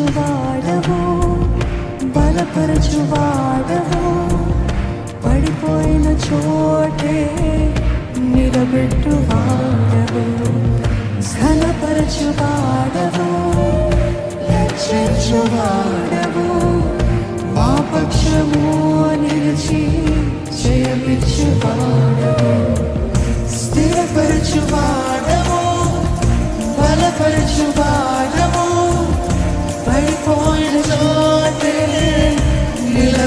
బలపరచువాడవు బలపరచువాడవు. పడిపోయిన చోటే నిలబెట్టువాడవు ఘనపరచువాడవు రక్షించువాడవు. మా పక్షము నిలిచి జయమిచ్చువాడవు స్థిరపరచువాడవు బలపరచువాడవు.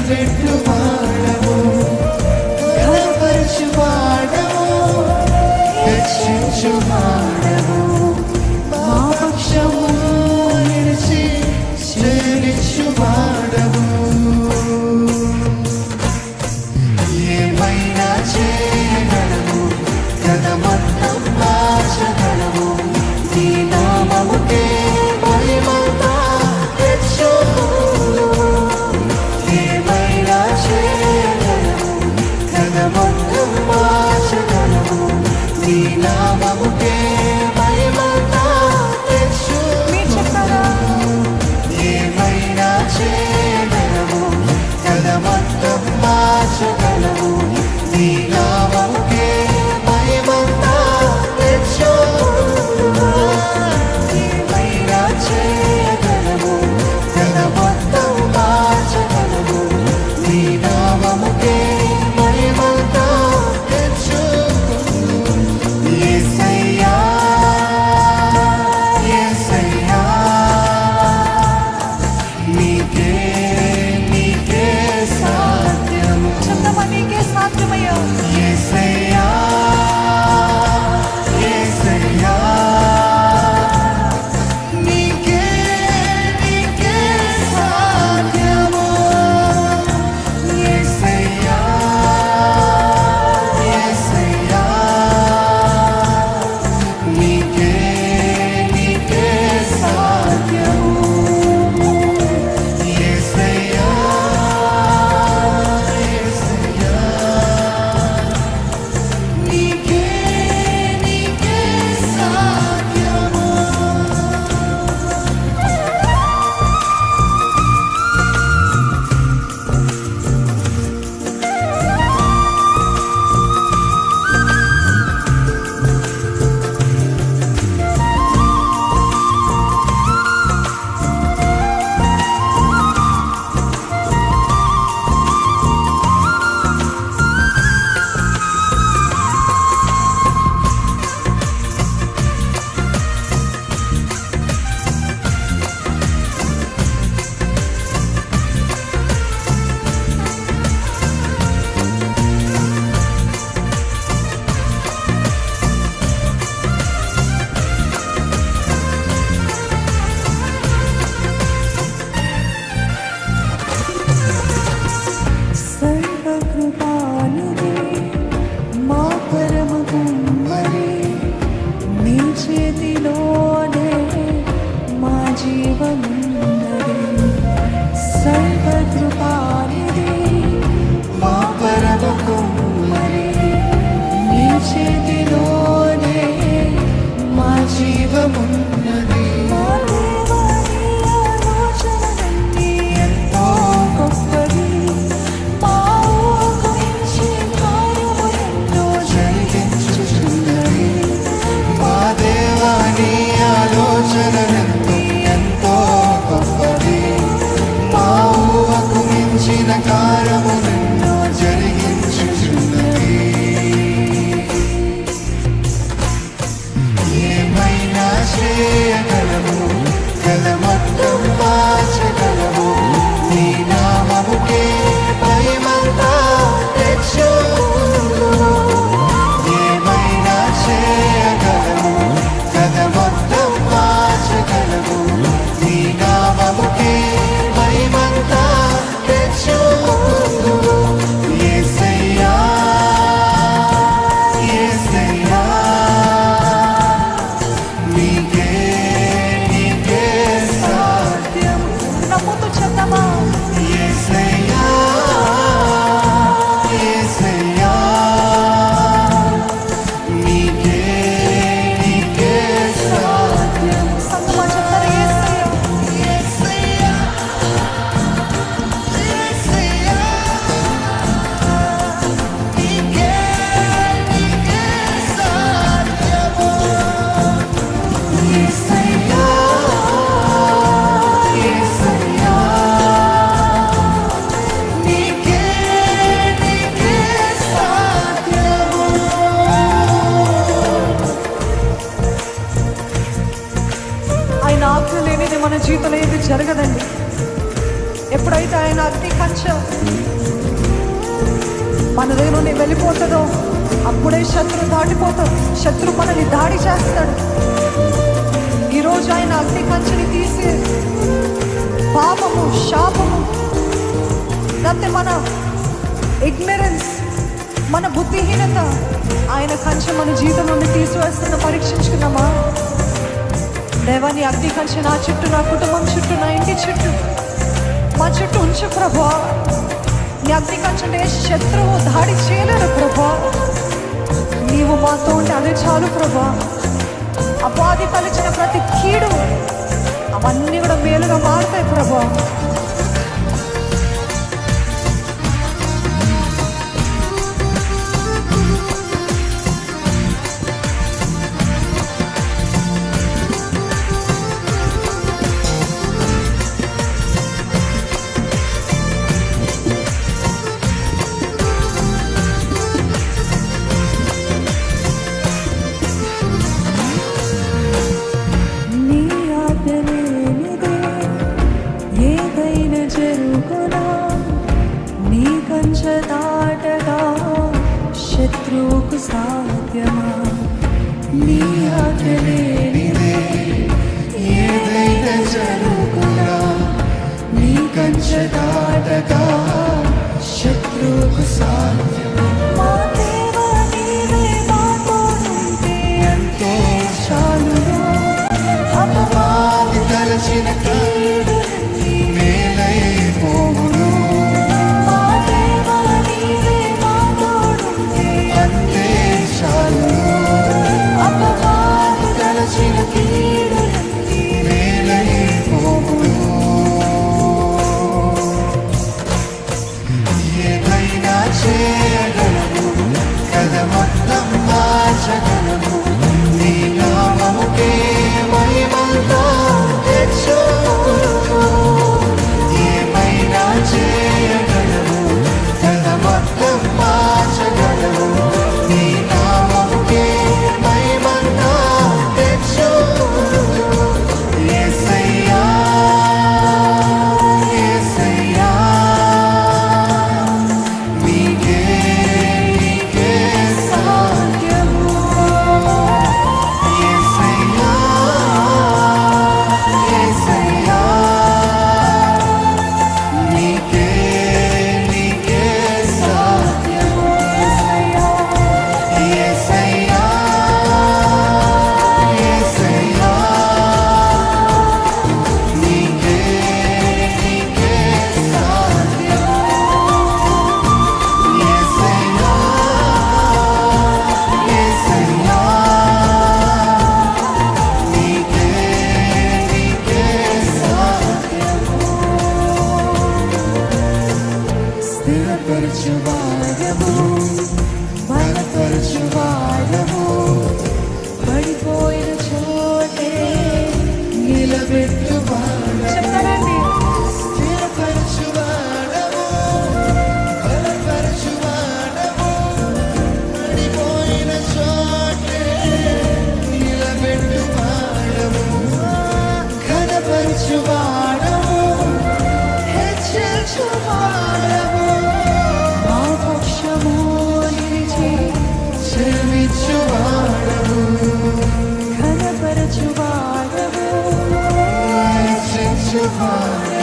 Let it do నీ నామముకే జరగదండి. ఎప్పుడైతే ఆయన అగ్ని కంచ మన దగ్గర నుండి వెళ్ళిపోతుందో అప్పుడే శత్రు దాటిపోతాడు. శత్రు మనల్ని దాడి చేస్తాడు. ఈరోజు ఆయన అగ్ని కంచెని తీసి పాపము శాపము లేకపోతే మన ఇగ్నరెన్స్ మన బుద్ధిహీనత ఆయన కంచె మన జీవితం నుండి తీసివేస్తున్న పరీక్షించుకున్నామా? దేవా నీ అగ్ని కంచె నా చుట్టూ నా కుటుంబం చుట్టూ నా ఇంటి చుట్టూ. మా చుట్టూ ఉంచు ప్రభా. నీ అగ్ని ఏ శత్రువు దాడి చేయలేరు ప్రభా. నీవు మాతో ఉంటే అదే చాలు ప్రభా. అపాధి కలిచిన ప్రతి కీడు అవన్నీ కూడా మేలుగా మారుతాయి ప్రభా. నీ ఆజ్ఞలేనిదే ఏదైనా జరుగునా నీ కంచె దాటగా స్థిరపరచువాడము fire.